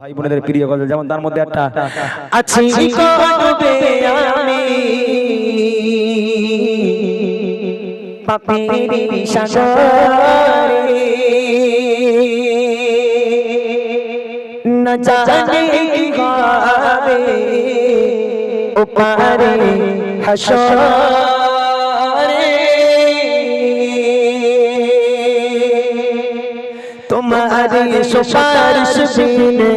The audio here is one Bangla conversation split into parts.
ভাই বোনেদের প্রিয় গজল যেমন তার মধ্যে একটা আছি করবে আমি? পাপের সাগরে না জানে কি ওপারে হাসরে। তোমারে সুপারিশ বিনে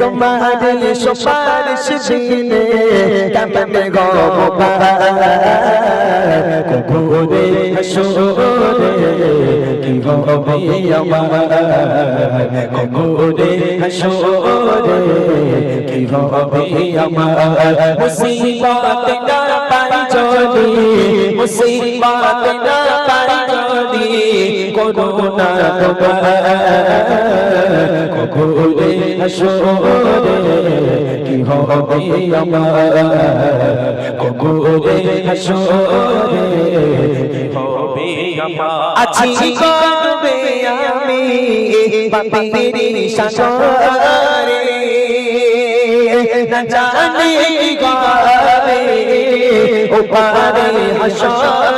তোমারে সুপারিশ বিনে কেমন গো কুকুরে হাসরে কি হবে আমার? কুকুরে হাসরে কি হবে আমার? মুসিবত না পাই যদি মুসিবত না পাই করুণা তোমার কুকুরে হাসরে কি হবে আমার কুকুরে হাসরে কি হবে আমার না জানি গাবে ওপারে হাসরে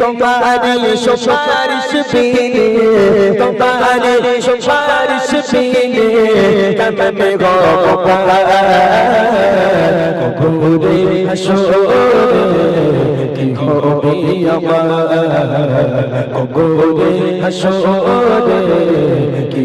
তোমারে সুপারিশ বিনে তোমারে সুপারিশ বিনে কেমন গো কুকুরে হাসরে কি হবে আমার? কুকুরে হাসরে কি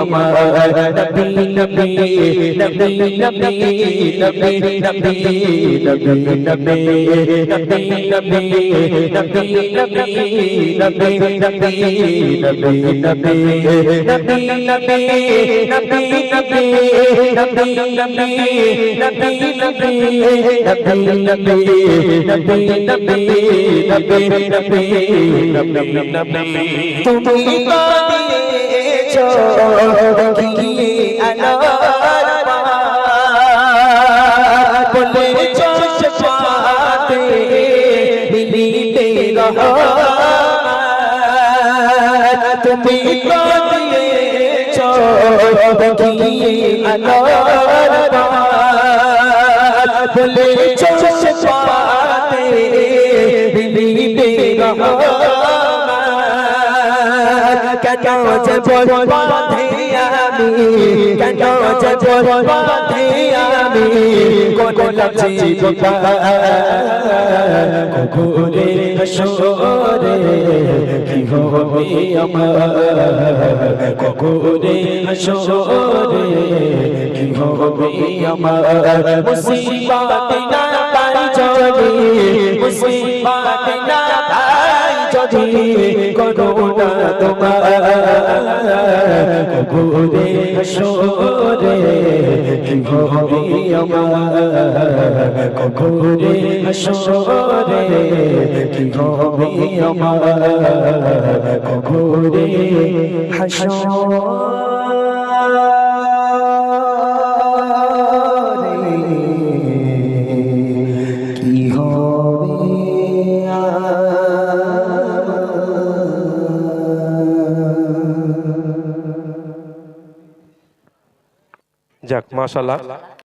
আমার নবী নবী নবী নবী নবী নবী নবী নবী নবী নবী নবী নবী নবী নবী নবী তুমি তো এসো কি আনার বলে চশমাতে মিলিতে রহো তুমি কদিয়েছ কি আনার বলে চশমাতে মিলিতে রহো কেন যে বাঁধে আমি? কেন যে বাঁধে আমি? কোন লাগছে কুকুরে হাসরে, কি হবে আমার? কুকুরে হাসরে, কি হবে আমার? মুসিবত না পাই না যদি কোনো না তোমার কবুরে সোরে ঘুমি আমার কবুরে সোরে ঘুমি আমার কবুরে হাসো যাক মাশাল্লাহ